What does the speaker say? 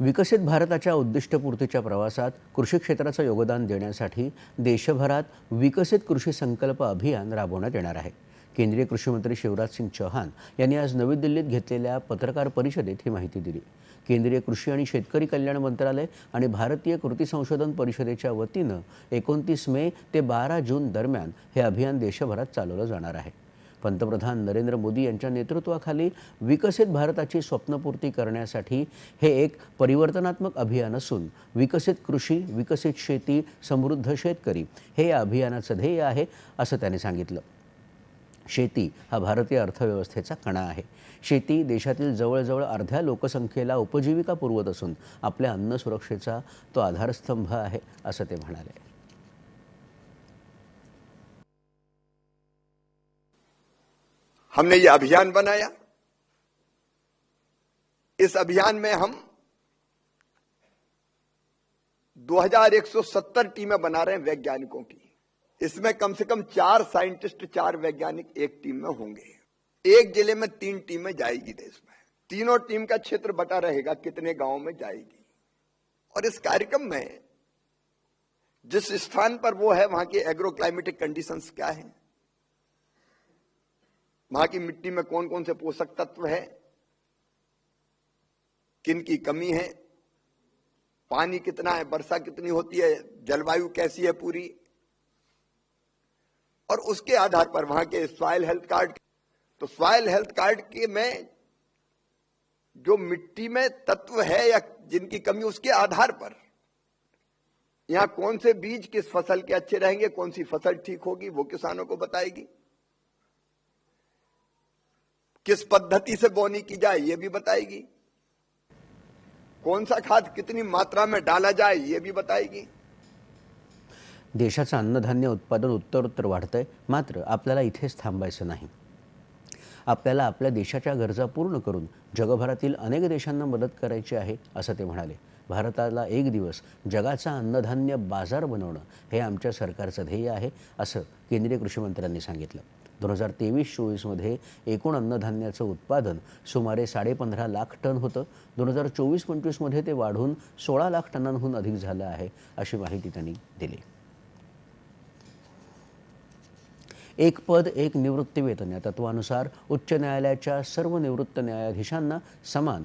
विकसित भारताच्या उद्दिष्टपूर्तीच्या प्रवासात कृषी क्षेत्राचं योगदान देण्यासाठी देशभरात विकसित कृषी संकल्प अभियान राबवण्यात येणार आहे. केंद्रीय कृषीमंत्री शिवराज सिंग चौहान यांनी आज नवी दिल्लीत घेतलेल्या पत्रकार परिषदेत ही माहिती दिली. केंद्रीय कृषी आणि शेतकरी कल्याण मंत्रालय आणि भारतीय कृती संशोधन परिषदेच्या वतीनं एकोणतीस मे ते बारा जून दरम्यान हे अभियान देशभरात चालवलं जाणार आहे. पंतप्रधान नरेंद्र मोदी यांच्या नेतृत्वाखाली विकसित भारताची स्वप्नपूर्ती करण्यासाठी हे एक परिवर्तनात्मक अभियान असून विकसित कृषी विकसित शेती समृद्ध शेतकरी हे या अभियानाचं ध्येय आहे असं त्यांनी सांगितलं. शेती हा भारतीय अर्थव्यवस्थेचा कणा आहे. शेती देशातील जवळजवळ अर्ध्या लोकसंख्येला उपजीविका पुरवत असून आपल्या अन्न सुरक्षेचा तो आधारस्तंभ आहे असं ते म्हणाले. हमने ये अभियान बनाया। इस अभियान में हम 2170 टीमें बना रहे हैं वैज्ञानिकों की। इसमें कम से कम चार साइंटिस्ट, चार वैज्ञानिक एक टीम में होंगे। एक ज़िले में तीन टीमें जाएगी देश में। तीनों टीम का क्षेत्र बटा रहेगा, कितने गाँवों में जाएगी। और इस कार्यक्रम में जिस स्थान पर वो है, वहाँ की एग्रो क्लाइमेटिक कंडीशंस क्या है? वहाँ की मिट्टी में कौन कौन से पोषक तत्व है? किन की कमी है? पानी कितना है? वर्षा कितनी होती है? जलवायु कैसी है पूरी? और उसके आधार पर वहाँ के सॉइल हेल्थ कार्ड तो सॉइल हेल्थ कार्ड के में जो मिट्टी में तत्व है या जिनकी कमी, उसके आधार पर यहाँ कौन से बीज किस फ़सल के अच्छे रहेंगे, कौन सी फ़सल ठीक होगी, वो किसानों को बताएगी। किस पद्धति से बोनी की जाए ये भी बताएगी। कौन सा खाद कितनी मात्रा में डाला जाए ये भी बताएगी। देशाचं अन्नधान्य उत्पादन उत्तरोत्तर वाढतंय मात्र आपल्याला इथेच थांबायचं नाही. आपल्याला आपल्या देशाच्या गरजा पूर्ण करून जगभरातील अनेक देशांना मदत करायची आहे असं ते म्हणाले. भारताला एक दिवस जगाचा अन्नधान्य बाजार बनवणं हे आमच्या सरकारचं ध्येय आहे असं केंद्रीय कृषी मंत्र्यांनी सांगितलं. दोन हजार तेवीस चोवीसमध्ये एकूण अन्नधान्याचं उत्पादन सुमारे साडेपंधरा लाख टन होतं. दोन हजार चोवीस पंचवीसमध्ये ते वाढून सोळा लाख टनांहून अधिक झालं आहे अशी माहिती त्यांनी दिली. एक पद एक निवृत्तीवेतन या तत्वानुसार उच्च न्यायालयाच्या सर्व निवृत्त न्यायाधीशांना समान